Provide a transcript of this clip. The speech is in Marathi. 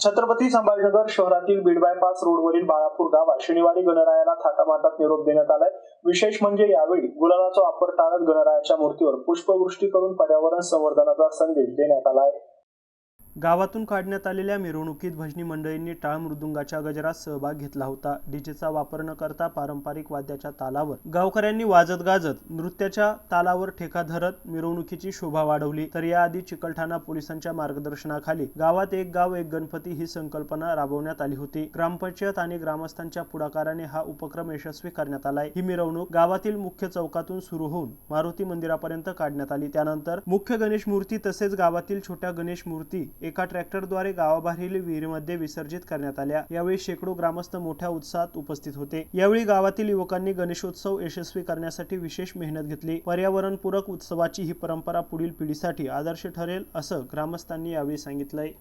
छत्रपती संभाजीनगर शहरातील बीड बायपास रोडवरील बाळापूर गावात शनिवारी गणरायाला थाटामाटात निरोप देण्यात आलाय. विशेष म्हणजे यावेळी गुलालाचा वापर टाळत गणरायाच्या मूर्तीवर पुष्पवृष्टी करून पर्यावरण संवर्धनाचा संदेश देण्यात आला आहे. गावातून काढण्यात आलेल्या मिरवणुकीत भजनी मंडळींनी टाळ मृदुंगाच्या गजरात सहभाग घेतला होता. डीजेचा वापर न करता पारंपरिक वाद्याच्या तालावर गावकऱ्यांनी वाजत गाजत नृत्याच्या तालावर ठेका धरत मिरवणुकीची शोभा वाढवली. तर याआधी चिकलठाणा पोलिसांच्या मार्गदर्शनाखाली गावात एक गाव एक गणपती ही संकल्पना राबवण्यात आली होती. ग्रामपंचायत आणि ग्रामस्थांच्या पुढाकाराने हा उपक्रम यशस्वी करण्यात आलाय. ही मिरवणूक गावातील मुख्य चौकातून सुरू होऊन मारुती मंदिरापर्यंत काढण्यात आली. त्यानंतर मुख्य गणेश मूर्ती तसेच गावातील छोट्या गणेश मूर्ती एका ट्रॅक्टरद्वारे गावाबाहेरील विहिरीमध्ये विसर्जित करण्यात आल्या. यावेळी शेकडो ग्रामस्थ मोठ्या उत्साहात उपस्थित होते. यावेळी गावातील युवकांनी गणेशोत्सव यशस्वी करण्यासाठी विशेष मेहनत घेतली. पर्यावरणपूरक उत्सवाची ही परंपरा पुढील पिढीसाठी आदर्श ठरेल असं ग्रामस्थांनी यावेळी सांगितलंय.